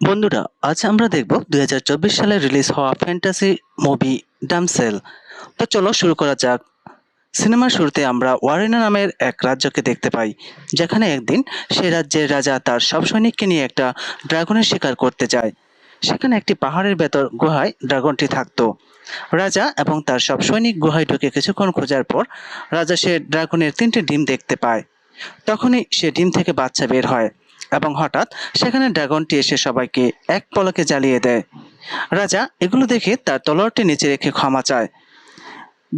বন্ধুরা, আজ আমরা দেখব দুই হাজার চব্বিশ সালে রিলিজ হওয়া ফ্যান্টাসি মুভি ডামসেল তো চলো শুরু করা যাক। সিনেমার শুরুতে আমরা ওয়ারেনা নামের এক রাজ্যকে দেখতে পাই, যেখানে একদিন সে রাজ্যের রাজা তার সব সৈনিককে নিয়ে একটা ড্রাগনের শিকার করতে যায়। সেখানে একটি পাহাড়ের ভেতর গুহায় ড্রাগনটি থাকতো। রাজা এবং তার সব সৈনিক গুহায় ঢুকে কিছুক্ষণ খোঁজার পর রাজা সে ড্রাগনের তিনটি ডিম দেখতে পায়। তখনই সে ডিম থেকে বাচ্চা বের হয়। এবং হঠাৎ সেখানে ড্রাগনটি এসে সবাইকে এক পলকে জ্বালিয়ে দেয়। রাজা এগুলো দেখে তার তলোয়ারটি নিচে রেখে ক্ষমা চায়।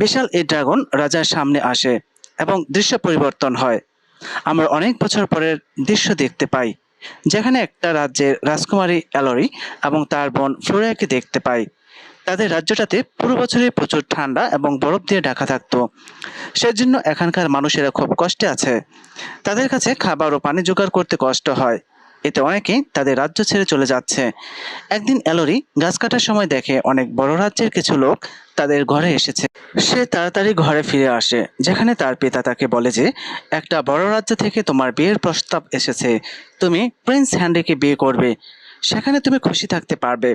বিশাল এই ড্রাগন রাজার সামনে আসে এবং দৃশ্য পরিবর্তন হয়। আমরা অনেক বছর পরের দৃশ্য দেখতে পাই, যেখানে একটা রাজ্যের রাজকুমারী অ্যালরি এবং তার বোন ফ্লোরিয়াকে দেখতে পাই তাদের রাজ্যটাতে পুরো বছরই প্রচুর ঠান্ডা এবং বরফ দিয়ে ঢাকা থাকতো। সেজন্য এখানকার মানুষেরা খুব কষ্টে আছে। তাদের কাছে খাবার ও পানি জোগাড় করতে কষ্ট হয়। এতে অনেকেই তাদের রাজ্য ছেড়ে চলে যাচ্ছে। একদিন অ্যালোরি গাছ কাটার সময় দেখে অনেক বড় রাজ্যের কিছু লোক তাদের ঘরে এসেছে। সে তাড়াতাড়ি ঘরে ফিরে আসে, যেখানে তার পিতা তাকে বলে যে, একটা বড় রাজ্য থেকে তোমার বিয়ের প্রস্তাব এসেছে। তুমি প্রিন্স হ্যান্ডিকে বিয়ে করবে। সেখানে তুমি খুশি থাকতে পারবে।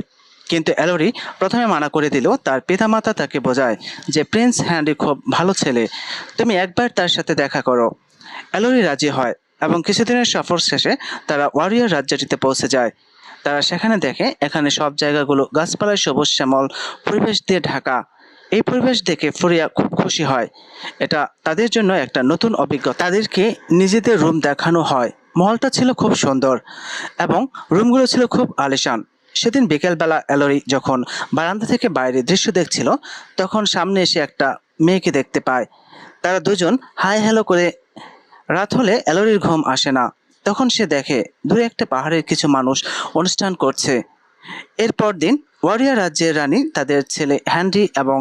কিন্তু অ্যালোরি প্রথমে মানা করে দিল, তার পিতামাতা তাকে বোঝায় যে প্রিন্স হ্যান্ডি খুব ভালো ছেলে। তুমি একবার তার সাথে দেখা করো। অ্যালোরি রাজি হয় এবং কিছুদিনের সফর শেষে তারা ওয়ারিয়র রাজ্যটিতে পৌঁছে যায়। তারা সেখানে দেখে, এখানে সব জায়গাগুলো গাছপালায় সবুজ শ্যামল, পরিবেশ দিয়ে ঢাকা। এই পরিবেশ দেখে ফরিয়া খুব খুশি হয়। এটা তাদের জন্য একটা নতুন অভিজ্ঞতা। তাদেরকে নিজেদের রুম দেখানো হয়। মহলটা ছিল খুব সুন্দর এবং রুমগুলো ছিল খুব আলিশান। সেদিন বিকেলবেলা অ্যালোরি যখন বারান্দা থেকে বাইরে দৃশ্য দেখছিল, তখন সামনে এসে একটা মেয়েকে দেখতে পায়। তারা দুজন হাই হ্যালো করে রাত হলে অ্যালোরির ঘুম আসে না। তখন সে দেখে, দূরে একটা পাহাড়ের কিছু মানুষ অনুষ্ঠান করছে। এরপর দিন ওয়ারিয়া রাজ্যের রানী তাদের ছেলে হ্যান্ডি এবং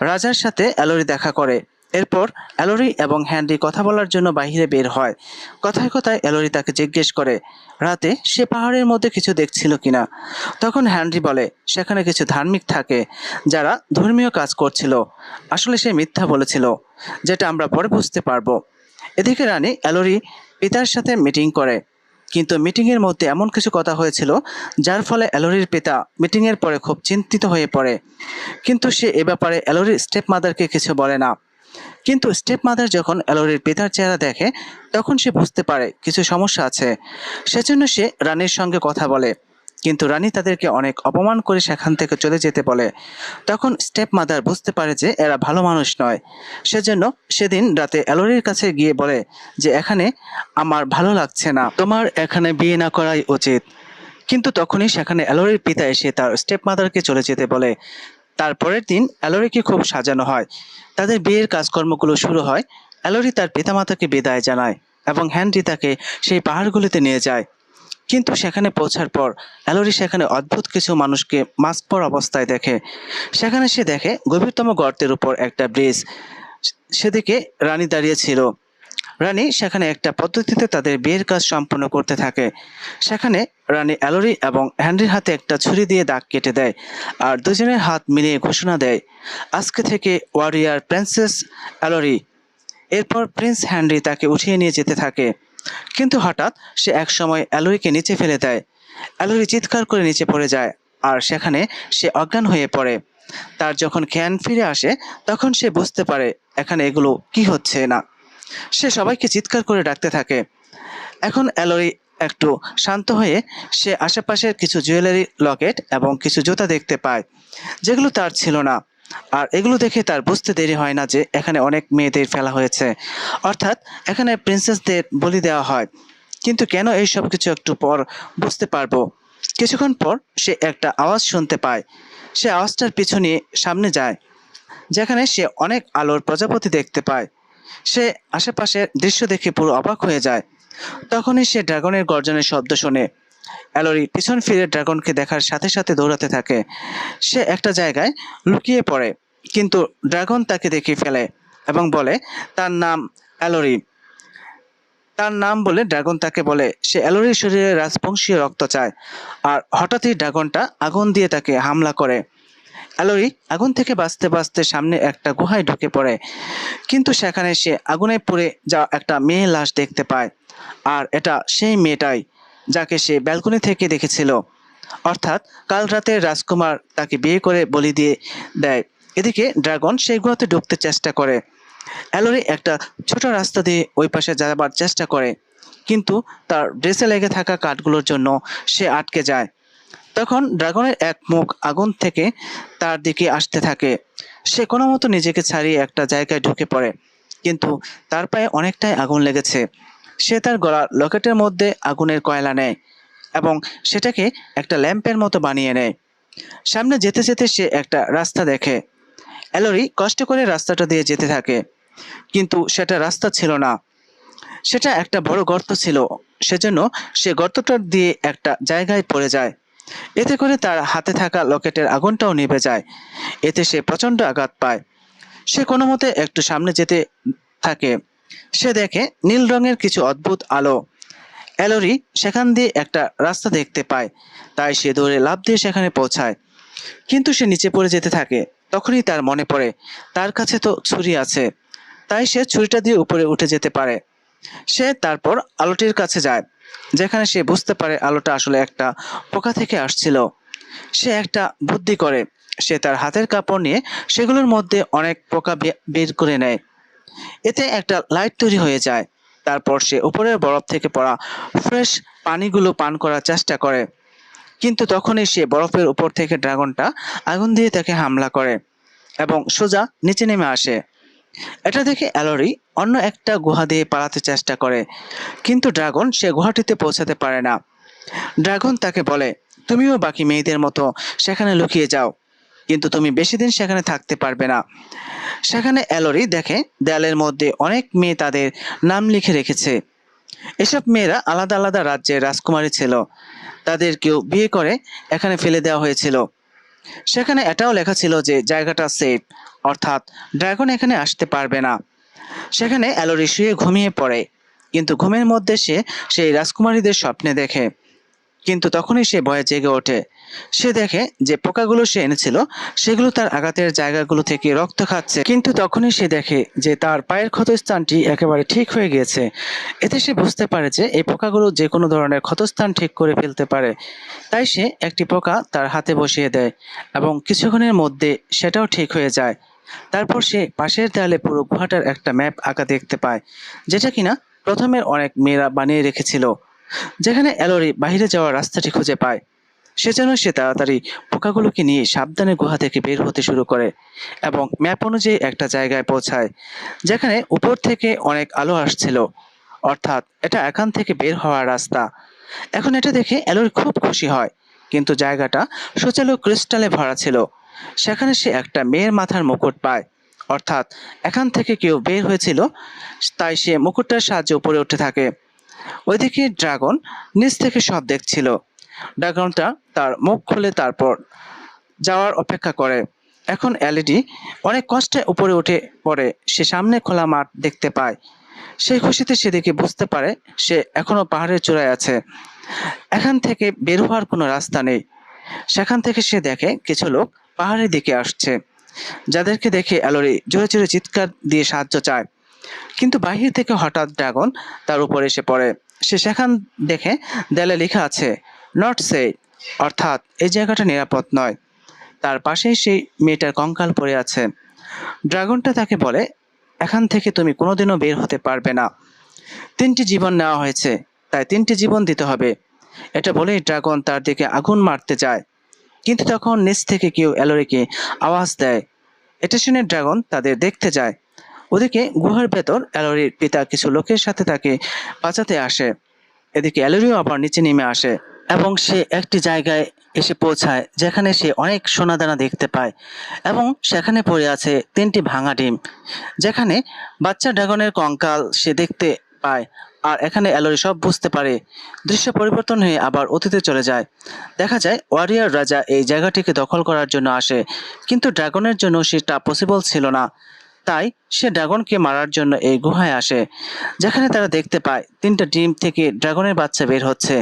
রাজার সাথে অ্যালোরি দেখা করে। এরপর অ্যালোরি এবং হ্যান্ডি কথা বলার জন্য বাইরে বের হয়। কথায় কথায় অ্যালোরি তাকে জিজ্ঞেস করে, রাতে সে পাহাড়ের মধ্যে কিছু দেখছিল কিনা? তখন হ্যান্ডি বলে, সেখানে কিছু ধার্মিক থাকে যারা ধর্মীয় কাজ করছিল। আসলে সে মিথ্যা বলেছিল, যেটা আমরা পরে বুঝতে পারব। এদিকে রানী অ্যালোরি পিতার সাথে মিটিং করে। কিন্তু মিটিংয়ের মধ্যে এমন কিছু কথা হয়েছিল, যার ফলে অ্যালোরির পিতা মিটিংয়ের পরে খুব চিন্তিত হয়ে পড়ে। কিন্তু সে এ ব্যাপারে অ্যালোরির স্টেপ মাদারকে কিছু বলে না। কিন্তু স্টেপ মাদার যখন অ্যালোরির পিতার চেহারা দেখে, তখন সে বুঝতে পারে কিছু সমস্যা আছে। সেজন্য সে রানীর সঙ্গে কথা বলে। কিন্তু রানী তাদেরকে অনেক অপমান করে সেখান থেকে চলে যেতে বলে। তখন স্টেপ মাদার বুঝতে পারে যে এরা ভালো মানুষ নয়। সেজন্য সেদিন রাতে অ্যালোরির কাছে গিয়ে বলে যে, এখানে আমার ভালো লাগছে না। তোমার এখানে বিয়ে না করাই উচিত। কিন্তু তখনই সেখানে অ্যালোরির পিতা এসে তার স্টেপ মাদারকে চলে যেতে বলে। তারপরের দিন অ্যালোরিকে খুব সাজানো হয়। তাদের বিয়ের কাজকর্মগুলো শুরু হয়। অ্যালোরি তার পিতামাতাকে বিদায় জানায় এবং হ্যান্ডি তাকে সেই পাহাড়গুলিতে নিয়ে যায়। কিন্তু সেখানে পৌঁছার পর অ্যালোরি সেখানে অদ্ভুত কিছু মানুষকে মাস্ক পর অবস্থায় দেখে। সেখানে সে দেখে গভীরতম গর্তের উপর একটা ব্রিজ। সেদিকে রানী দাঁড়িয়ে ছিল। রানী সেখানে একটা পদ্ধতিতে তাদের বিয়ের কাজ সম্পন্ন করতে থাকে। সেখানে রানী অ্যালোরি এবং হ্যান্ড্রির হাতে একটা ছুরি দিয়ে দাগ কেটে দেয় আর দুজনের হাত মিলিয়ে ঘোষণা দেয়, আজকে থেকে ওয়ারিয়ার প্রিন্সেস অ্যালোরি। এরপর প্রিন্স হ্যানরি তাকে উঠিয়ে নিয়ে যেতে থাকে। কিন্তু হঠাৎ সে একসময় অ্যালোরিকে নিচে ফেলে দেয়। অ্যালোরি চিৎকার করে নিচে পড়ে যায় আর সেখানে সে অজ্ঞান হয়ে পড়ে। তার যখন জ্ঞান ফিরে আসে, তখন সে বুঝতে পারে, এখানে এগুলো কি হচ্ছে না? সে সবাইকে চিৎকার করে ডাকতে থাকে। এখন অ্যালোরি একটু শান্ত হয়ে সে আশেপাশের কিছু জুয়েলারি, লকেট এবং কিছু জুতা দেখতে পায়, যেগুলো তার ছিল না। আর এগুলো দেখে তার বুঝতে দেরি হয় না যে এখানে অনেক মেয়েদের ফেলা হয়েছে। অর্থাৎ এখানে প্রিন্সেসদের বলি দেওয়া হয়। কিন্তু কেন এই সব কিছু একটু পর বুঝতে পারব। কিছুক্ষণ পর সে একটা আওয়াজ শুনতে পায়। সে আওয়াজটার পিছনে সামনে যায়, যেখানে সে অনেক আলোর প্রজাপতি দেখতে পায়। সে আশেপাশের দৃশ্য দেখে পুরো অবাক হয়ে যায়। তখনই সে ড্রাগনের গর্জনের শব্দ শোনে। অ্যালোরি পিছন ফিরে ড্রাগনকে দেখার সাথে সাথে দৌড়াতে থাকে। সে একটা জায়গায় লুকিয়ে পড়ে, কিন্তু ড্রাগন তাকে দেখে ফেলে এবং বলে, তার নাম অ্যালোরি। তার নাম বলে ড্রাগন তাকে বলে, সে অ্যালোরির শরীরে রাজবংশীয় রক্ত চায়। আর হঠাৎই ড্রাগনটা আগুন দিয়ে তাকে হামলা করে। অ্যালোরি আগুন থেকে বাঁচতে বাঁচতে সামনে একটা গুহায় ঢুকে পড়ে। কিন্তু সেখানে সে আগুনে পুড়ে যা একটা মেয়ে লাশ দেখতে পায়। আর এটা সেই মেয়েটাই যাকে সে ব্যালকনি থেকে দেখেছিল। অর্থাৎ কাল রাতে রাজকুমার তাকে বিয়ে করে বলি দিয়ে দেয়। এদিকে ড্রাগন সেই গুহাতে ঢুকতে চেষ্টা করে। অ্যালোরি একটা ছোট রাস্তা দিয়ে ওই পাশে যাবার চেষ্টা করে। কিন্তু তার ড্রেসে লেগে থাকা কাঠগুলোর জন্য সে আটকে যায়। তখন ড্রাগনের এক মুখ আগুন থেকে তার দিকে আসতে থাকে। সে কোনো মতো নিজেকে ছাড়িয়ে একটা জায়গায় ঢুকে পড়ে, কিন্তু তার পায়ে অনেকটাই আগুন লেগেছে। সে তার গলা লকেটের মধ্যে আগুনের কয়লা নেয় এবং সেটাকে একটা ল্যাম্পের মতো বানিয়ে নেয়। সামনে যেতে যেতে সে একটা রাস্তা দেখে। অ্যালোরি কষ্ট করে রাস্তাটা দিয়ে যেতে থাকে, কিন্তু সেটা রাস্তা ছিল না। সেটা একটা বড় গর্ত ছিল, সেজন্য সে গর্তটা দিয়ে একটা জায়গায় পড়ে যায়। এতে করে তার হাতে থাকা লকেটের আগুনটাও নিভে যায়। এতে সে প্রচণ্ড আঘাত পায়। সে কোনো মতে একটু সামনে যেতে থাকে। সে দেখে নীল রঙের কিছু অদ্ভুত আলো। অ্যালোরি সেখান দিয়ে একটা রাস্তা দেখতে পায়। তাই সে দৌড়ে লাফ দিয়ে সেখানে পৌঁছায়। কিন্তু সে নিচে পড়ে যেতে থাকে। তখনই তার মনে পড়ে, তার কাছে তো ছুরি আছে। তাই সে ছুরিটা দিয়ে উপরে উঠে যেতে পারে। সে তারপর আলোটির কাছে যায়। যেখানে সে বুঝতে পারে আলোটা আসলে একটা পোকা থেকে আসছিল। সে একটা বুদ্ধি করে। সে তার হাতের কাপড় নিয়ে সেগুলোর মধ্যে অনেক পোকা বের করে নেয়। এতে একটা লাইট তৈরি হয়ে যায়। তারপর সে উপরের বরফ থেকে পড়া ফ্রেশ পানিগুলো পান করার চেষ্টা করে। কিন্তু তখনই সে বরফের উপর থেকে ড্রাগনটা আগুন দিয়ে তাকে হামলা করে এবং সোজা নিচে নেমে আসে। এটা দেখে অ্যালোরি অন্য একটা গুহা দিয়ে পালাতে চেষ্টা করে। কিন্তু ড্রাগন সে গুহাটিতে পৌঁছাতে পারে না। ড্রাগন তাকে বলে, তুমিও বাকি মেয়েদের মতো সেখানে লুকিয়ে যাও। কিন্তু তুমি বেশি দিন সেখানে থাকতে পারবে না। সেখানে অ্যালোরি দেখে দেয়ালের মধ্যে অনেক মেয়ে তাদের নাম লিখে রেখেছে। এসব মেয়েরা আলাদা আলাদা রাজ্যের রাজকুমারী ছিল। তাদের কেউ বিয়ে করে এখানে ফেলে দেওয়া হয়েছিল। সেখানে এটাও লেখা ছিল যে জায়গাটা সেফ, অর্থাৎ ড্রাগন এখানে আসতে পারবে না। সেখানে অ্যালোরি শুয়ে ঘুমিয়ে পড়ে। কিন্তু ঘুমের মধ্যে সে সেই রাজকুমারীদের স্বপ্নে দেখে। কিন্তু তখনই সে ভয়ে জেগে ওঠে। সে দেখে যে পোকাগুলো সে এনেছিল, সেগুলো তার আঘাতের জায়গাগুলো থেকে রক্ত খাচ্ছে। কিন্তু তখনই সে দেখে যে তার পায়ের ক্ষতস্থানটি একেবারে ঠিক হয়ে গিয়েছে। এতে সে বুঝতে পারে যে এই পোকাগুলো যে কোনো ধরনের ক্ষতস্থান ঠিক করে ফেলতে পারে। তাই সে একটি পোকা তার হাতে বসিয়ে দেয় এবং কিছুক্ষণের মধ্যে সেটাও ঠিক হয়ে যায়। তারপর সে পাশের দেয়ালে পুরো গুহাটার একটা ম্যাপ আঁকা দেখতে পায়, যেটা কিনা প্রথমের অনেক মেয়েরা বানিয়ে রেখেছিল, যেখানে অ্যালোরি বাইরে যাওয়ার রাস্তাটি খুঁজে পায়। সে সেজন্য সে তাড়াতাড়ি পোকাগুলোকে নিয়ে সাবধানে গুহা থেকে বের হতে শুরু করে এবং ম্যাপ অনুযায়ী একটা জায়গায় পৌঁছায়, যেখানে উপর থেকে অনেক আলো আসছিল। অর্থাৎ এটা এখান থেকে বের হওয়ার রাস্তা। এখন এটা দেখে অ্যালোরি খুব খুশি হয়, কিন্তু জায়গাটা সুচালু ক্রিস্টালে ভরা ছিল। সেখানে সে একটা মেয়ের মাথার মুকুট পায়। অর্থাৎ এখান থেকে কেউ বের হয়েছিল, তাই সে মুকুটটার সাহায্যে উপরে উঠে থাকে। ওইদিকে ড্রাগন নিচ থেকে সব দেখছিল। ড্রাগনটা তার মুখ খুলে তারপর যাওয়ার অপেক্ষা করে। এখন এলইডি অনেক কষ্টে উপরে উঠে পড়ে। সে সামনে খোলা মাঠ দেখতে পায়। সেই খুশিতে সেদিকে বুঝতে পারে, সে এখনও পাহাড়ের চূড়ায় আছে। এখান থেকে বের হওয়ার কোনো রাস্তা নেই। সেখান থেকে সে দেখে কিছু লোক পাহাড়ের দিকে আসছে, যাদেরকে দেখে অ্যালোরি জোরে জোরে চিৎকার দিয়ে সাহায্য চায়। কিন্তু বাহির থেকে হঠাৎ ড্রাগন তার উপর এসে পড়ে। সে সেখান দেখে দেয়ালে লেখা আছে, নট সে অর্থাৎ এই জায়গাটা নিরাপদ নয়। তার পাশেই সেই মেয়েটার কঙ্কাল পড়ে আছে। ড্রাগনটা তাকে বলে, এখান থেকে তুমি কোনোদিনও বের হতে পারবে না। তিনটি জীবন নেওয়া হয়েছে, তাই তিনটি জীবন দিতে হবে। এটা বলেই ড্রাগন তার দিকে আগুন মারতে যায়। কিন্তু তখন নিচ থেকে কেউ অ্যালোরিকে আওয়াজ দেয়। এটা শুনে ড্রাগন তাদের দেখতে যায়। ওদিকে গুহার ভেতর অ্যালোরির পিতা কিছু লোকের সাথে তাকে বাঁচাতে আসে। এদিকে অ্যালোরিও আবার নিচে নেমে আসে এবং সে একটি জায়গায় এসে পৌঁছায় যেখানে সে অনেক সোনাদানা দেখতে পায় এবং সেখানে পড়ে আছে তিনটি ভাঙা ডিম। যেখানে বাচ্চা ড্রাগনের কঙ্কাল সে দেখতে পায়। আর এখানে অ্যালোরি সব বুঝতে পারে। দৃশ্য পরিবর্তন হয়ে আবার অতীতে চলে যায়। দেখা যায়, ওয়ারিয়ার রাজা এই জায়গাটিকে দখল করার জন্য আসে, কিন্তু ড্রাগনের জন্য সেটা পসিবল ছিল না। তাই সে ড্রাগনকে মারার জন্য এই গুহায় আসে, যেখানে তারা দেখতে পায়, তিনটা ডিম থেকে ড্রাগনের বাচ্চা বের হচ্ছে।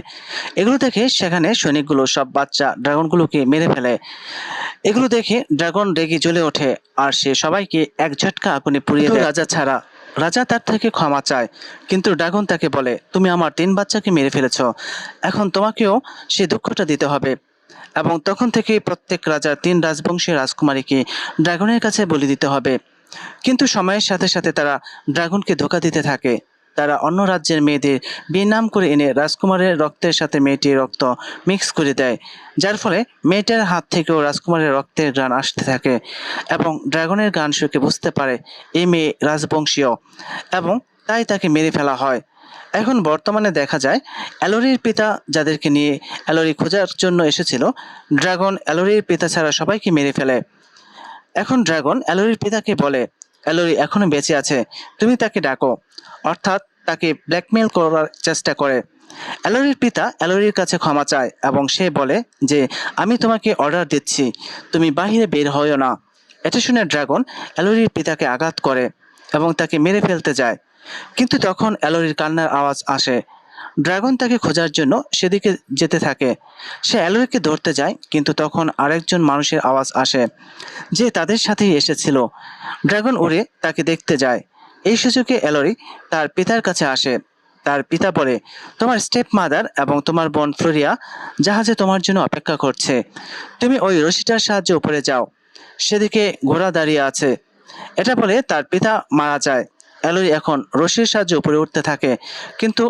এগুলো দেখে সেখানে সৈনিকগুলো, সব বাচ্চা ড্রাগনগুলোকে মেরে ফেলে। এগুলো দেখে ড্রাগন রেগে জ্বলে ওঠে, আর সে সবাইকে এক ঝটকা আগুনে পুড়িয়ে রাজা ছাড়া রাজা তার থেকে ক্ষমা চায়, কিন্তু ড্রাগন তাকে বলে, তুমি আমার তিন বাচ্চাকে মেরে ফেলেছ, এখন তোমাকেও সে দুঃখটা দিতে হবে। এবং তখন থেকেই প্রত্যেক রাজার তিন রাজবংশী রাজকুমারীকে ড্রাগনের কাছে বলি দিতে হবে। কিন্তু সময়ের সাথে সাথে তারা ড্রাগনকে ধোকা দিতে থাকে। তারা অন্য রাজ্যের মেয়েদের বিয়ে নাম করে এনে রাজকুমারের রক্তের সাথে মেয়েটির রক্ত মিক্স করে দেয়, যার ফলে মেয়েটার হাত থেকেও রাজকুমারের রক্তের গান আসতে থাকে এবং ড্রাগনের গান শুকে বুঝতে পারে এই মেয়ে রাজবংশীয় এবং তাই তাকে মেরে ফেলা হয়। এখন বর্তমানে দেখা যায়, অ্যালোরির পিতা যাদেরকে নিয়ে অ্যালোরি খোঁজার জন্য এসেছিল, ড্রাগন অ্যালোরির পিতা ছাড়া সবাইকে মেরে ফেলে। এখন ড্রাগন অ্যালোরির পিতাকে বলে অ্যালোরি এখনও বেঁচে আছে। তুমি তাকে ডাকো। অর্থাৎ তাকে ব্ল্যাকমেল করার চেষ্টা করে। অ্যালোরির পিতা অ্যালোরির কাছে ক্ষমা চায় এবং সে বলে যে, আমি তোমাকে অর্ডার দিচ্ছি। তুমি বাহিরে বের হও না। এটা শুনে ড্রাগন অ্যালোরির পিতাকে আঘাত করে এবং তাকে মেরে ফেলতে যায়। কিন্তু তখন অ্যালোরির কান্নার আওয়াজ আসে। ড্রাগন তাকে খোঁজার জন্য সেদিকে যেতে থাকে। সে অ্যালোরিকে ধরতে যায়, কিন্তু তখন আরেকজন মানুষের আওয়াজ আসে, যে তাদের সাথেই এসেছিল। ড্রাগন উড়ে তাকে দেখতে যায়। এই সুযোগে অ্যালোরি তার পিতার কাছে আসে। তার পিতা বলে, তোমার স্টেপ মাদার এবং তোমার বোন ফ্লোরিয়া জাহাজে তোমার জন্য অপেক্ষা করছে। তুমি ওই রশিটার সাহায্যে উপরে যাও। সেদিকে ঘোড়া দাঁড়িয়ে আছে। এটা বলে তার পিতা মারা যায়। অ্যালোরি এখন রশির সাহায্যে উপরে উঠতে থাকে, কিন্তু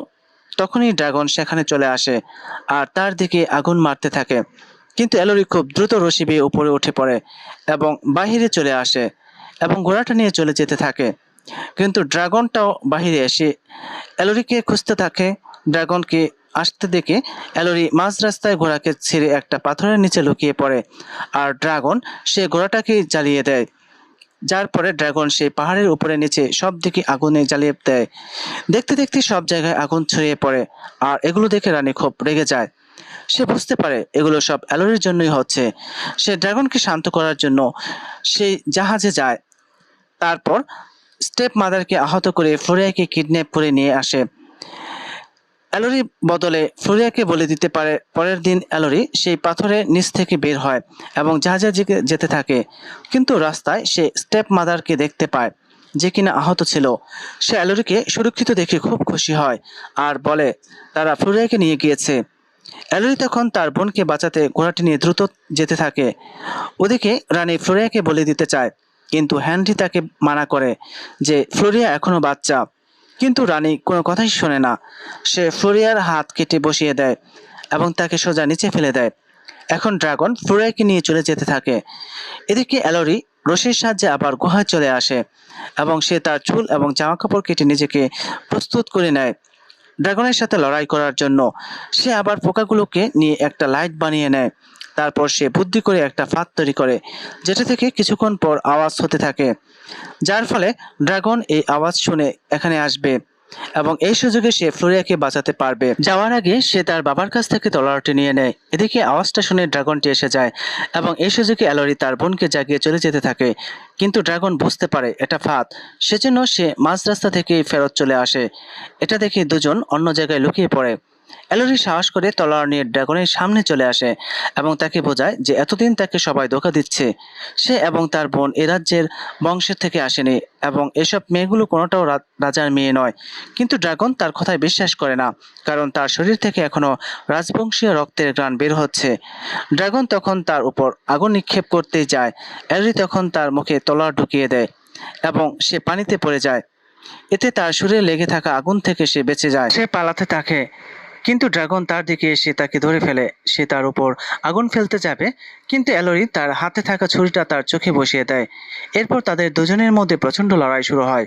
তখনই ড্রাগন সেখানে চলে আসে আর তার দিকে আগুন মারতে থাকে। কিন্তু অ্যালোরি খুব দ্রুত রশি বেয়ে উপরে উঠে পড়ে এবং বাহিরে চলে আসে এবং ঘোড়াটা নিয়ে চলে যেতে থাকে। কিন্তু ড্রাগনটাও বাহিরে এসে অ্যালোরিকে খুঁজতে থাকে। ড্রাগনকে আসতে দেখে অ্যালোরি মাঝ রাস্তায় ঘোড়াকে ছেড়ে একটা পাথরের নিচে লুকিয়ে পড়ে। আর ড্রাগন সে ঘোড়াটাকে জ্বালিয়ে দেয়। যার পরে ড্রাগন সেই পাহাড়ের উপরে নিচে সব দিকে আগুনে জ্বালিয়ে দেয়। দেখতে দেখতে সব জায়গায় আগুন ছড়িয়ে পড়ে, আর এগুলো দেখে রানী খুব রেগে যায়। সে বুঝতে পারে এগুলো সব অ্যালোরের জন্যই হচ্ছে। সে ড্রাগনকে শান্ত করার জন্য সেই জাহাজে যায়। তারপর স্টেপ মাদারকে আহত করে ফোরিয়াকে কিডন্যাপ করে নিয়ে আসে। অ্যালোরি বদলে ফ্লোরিয়াকে বলে দিতে পারে, পরের দিন অ্যালোরি সেই পাথরের নিচ থেকে বের হয় এবং জাহাজে দিকে যেতে থাকে। কিন্তু রাস্তায় সে স্টেপ মাদারকে দেখতে পায়, যে কিনা আহত ছিল। সে অ্যালোরিকে সুরক্ষিত দেখে খুব খুশি হয় আর বলে, তারা ফ্লোরিয়াকে নিয়ে গিয়েছে। অ্যালোরি তখন তার বোনকে বাঁচাতে ঘোড়াটি নিয়ে দ্রুত যেতে থাকে। ওদিকে রানী ফ্লোরিয়াকে বলে দিতে চায়, কিন্তু হ্যানরি তাকে মানা করে যে ফ্লোরিয়া এখনও বাচ্চা। কিন্তু রানী কোনো কথাই শোনে না। সে ফ্লোরিয়ার হাত কেটে বসিয়ে দেয় এবং তাকে সোজা নিচে ফেলে দেয়। এখন ড্রাগন ফ্লোরিয়াকে নিয়ে চলে যেতে থাকে। এদিকে অ্যালোরি রশির সাহায্যে আবার গুহায় চলে আসে এবং সে তার চুল এবং জামা কাপড় কেটে নিজেকে প্রস্তুত করে নেয় ড্রাগনের সাথে লড়াই করার জন্য। সে আবার পোকাগুলোকে নিয়ে একটা লাইট বানিয়ে নেয়। তারপর সে বুদ্ধি করে একটা ফাঁদ তৈরি করে, যেটা থেকে কিছুক্ষণ পর আওয়াজ হতে থাকে। যার ফলে ড্রাগন এই আওয়াজ শুনে এখানে আসবে এবং এই সুযোগে সে ফ্লোরিয়াকে বাঁচাতে পারবে। যাওয়ার আগে সে তার বাবার কাছ থেকে তলোয়ারটি নিয়ে নেয়। এদিকে আওয়াজটা শুনে ড্রাগনটি এসে যায় এবং এই সুযোগে অ্যালোরি তার বোনকে জাগিয়ে চলে যেতে থাকে। কিন্তু ড্রাগন বুঝতে পারে এটা ফাঁদ। সেজন্য সে মাঝ রাস্তা থেকেই ফেরত চলে আসে। এটা দেখে দুজন অন্য জায়গায় লুকিয়ে পড়ে। অ্যালোরি সাহস করে তলোয়ার নিয়ে ড্রাগনের সামনে চলে আসে এবং তাকে বোঝায় যে এতদিন তাকে সবাই ধোকা দিচ্ছে। সে এবং তার বোন এ রাজ্যের বংশের থেকে আসেনি এবং এসব মেয়েগুলো কোনোটাও রাজার মেয়ে নয়। কিন্তু ড্রাগন তার কথায় বিশ্বাস করে না, কারণ তার শরীর থেকে এখনও রাজবংশীয় রক্তের গ্রাণ বের হচ্ছে। ড্রাগন তখন তার উপর আগুন নিক্ষেপ করতেই যায়। অ্যালোরি তখন তার মুখে তলোয়ার ঢুকিয়ে দেয় এবং সে পানিতে পড়ে যায়। এতে তার শরীরে লেগে থাকা আগুন থেকে সে বেঁচে যায়। সে পালাতে থাকে। কিন্তু ড্রাগন তার দিকে এসে তাকে ধরে ফেলে। সে তার উপর আগুন ফেলতে যাবে, কিন্তু অ্যালোরি তার হাতে থাকা ছুরিটা তার চোখে বসিয়ে দেয়। এরপর তাদের দুজনের মধ্যে প্রচণ্ড লড়াই শুরু হয়।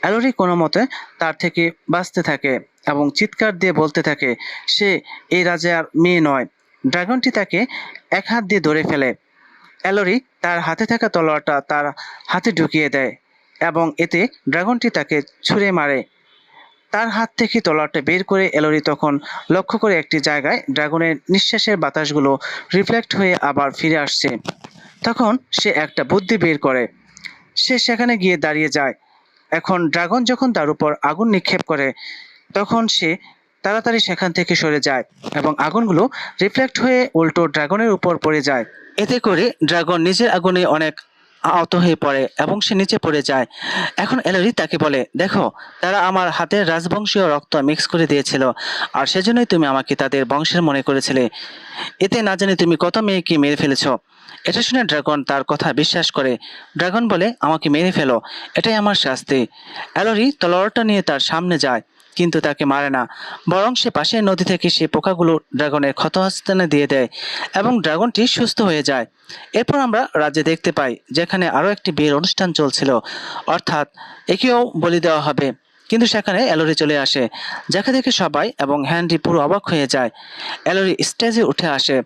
অ্যালোরি কোনো মতে তার থেকে বাঁচতে থাকে এবং চিৎকার দিয়ে বলতে থাকে, সে এই রাজার মেয়ে নয়। ড্রাগনটি তাকে এক হাত দিয়ে ধরে ফেলে। অ্যালোরি তার হাতে থাকা তলোয়ারটা তার হাতে ঢুকিয়ে দেয় এবং এতে ড্রাগনটি তাকে ছুঁড়ে মারে। তার হাত থেকে তলোয়ারটা বের করে এলোরি তখন লক্ষ্য করে একটি জায়গায় ড্রাগনের নিঃশ্বাসের বাতাসগুলো রিফ্লেক্ট হয়ে আবার ফিরে আসছে। তখন সে একটা বুদ্ধি বের করে। সে সেখানে গিয়ে দাঁড়িয়ে যায়। এখন ড্রাগন যখন তার উপর আগুন নিক্ষেপ করে, তখন সে তাড়াতাড়ি সেখান থেকে সরে যায় এবং আগুনগুলো রিফ্লেক্ট হয়ে উল্টো ড্রাগনের উপর পড়ে যায়। এতে করে ড্রাগন নিজের আগুনে অনেক আহত হয়ে পড়ে এবং সে নিচে পড়ে যায়। এখন এলোরি তাকে বলে, দেখো, তারা আমার হাতের রাজবংশীয় রক্ত মিক্স করে দিয়েছিল, আর সেজন্যই তুমি আমাকে তাদের বংশের মনে করেছিলে। এতে না জানি তুমি কত মেয়েকে মেরে ফেলেছো। এটা শুনে ড্রাগন তার কথা বিশ্বাস করে। ড্রাগন বলে, আমাকে মেরে ফেলো। এটাই আমার শাস্তি। অ্যালোরি তলোয়ারটা নিয়ে তার সামনে যায়, কিন্তু তাকে মারে না। বরং সে পাশের নদী থেকে সে পোকাগুলো ড্রাগনের ক্ষতস্থানে দিয়ে দেয় এবং ড্রাগনটি সুস্থ হয়ে যায়। এরপর আমরা রাজ্যে দেখতে পাই, যেখানে আরও একটি বিয়ের অনুষ্ঠান চলছিল। অর্থাৎ একেও বলি দেওয়া হবে। কিন্তু সেখানে অ্যালোরি চলে আসে, যাকে দেখে সবাই এবং হ্যান্ডি পুরো অবাক হয়ে যায়। অ্যালোরি স্টেজে উঠে আসে।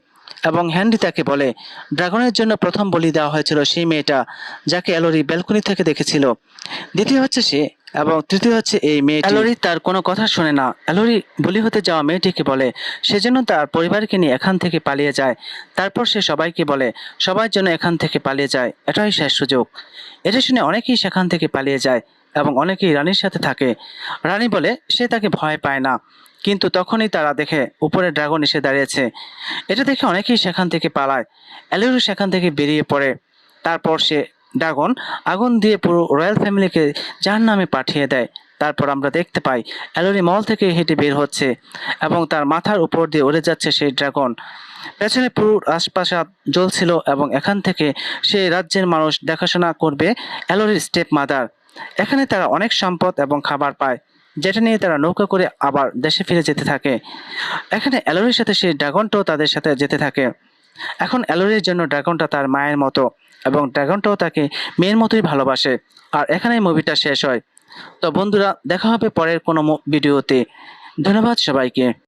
এবং হ্যান্ডি তাকে বলে, ড্রাগনের জন্য প্রথম বলি দেওয়া হয়েছিল সেই মেয়েটা যাকে অ্যালোরি ব্যালকনি থেকে দেখেছিল। দ্বিতীয় হচ্ছে সে এবং তৃতীয় হচ্ছে এই মেয়ে অ্যালোরি তার কোনো কথা শোনে না। অ্যালোরি বলি হতে যাওয়া মেয়েটিকে বলে, সেজন্য তার পরিবারকে নিয়ে এখান থেকে পালিয়ে যায়। তারপর সে সবাইকে বলে সবার জন্য এখান থেকে পালিয়ে যায়। এটাই শেষ সুযোগ। এটা শুনে অনেকেই সেখান থেকে পালিয়ে যায় এবং অনেকেই রানীর সাথে থাকে। রানী বলে, সে তাকে ভয় পায় না। কিন্তু তখনই তারা দেখে উপরে ড্রাগন এসে দাঁড়িয়েছে। এটা দেখে অনেকেই সেখান থেকে পালায়। অ্যালোরি সেখান থেকে বেরিয়ে পড়ে। তারপর সে ড্রাগন আগুন দিয়ে পুরো রয়্যাল ফ্যামিলিকে যার নামে পাঠিয়ে দেয়। তারপর আমরা দেখতে পাই অ্যালোরি মল থেকে হেঁটে বের হচ্ছে এবং তার মাথার উপর দিয়ে উড়ে যাচ্ছে সেই ড্রাগন। পেছনে পুরো রাজপ্রাসাদ জ্বলছিল এবং এখান থেকে সেই রাজ্যের মানুষ দেখাশোনা করবে অ্যালোরির স্টেপ মাদার এখানে তারা অনেক সম্পদ এবং খাবার পায়। যেটা নিয়ে তারা নৌকা করে আবার দেশে ফিরে যেতে থাকে। এখানে অ্যালোরির সাথে সেই ড্রাগনটাও তাদের সাথে যেতে থাকে। এখন অ্যালোরির জন্য ড্রাগনটা তার মায়ের মতো এবং ড্রাগনটাও তাকে মেয়ের মতোই ভালোবাসে। আর এখানেই মুভিটা শেষ হয়। তো বন্ধুরা, দেখা হবে পরের কোনো ভিডিওতে। ধন্যবাদ সবাইকে।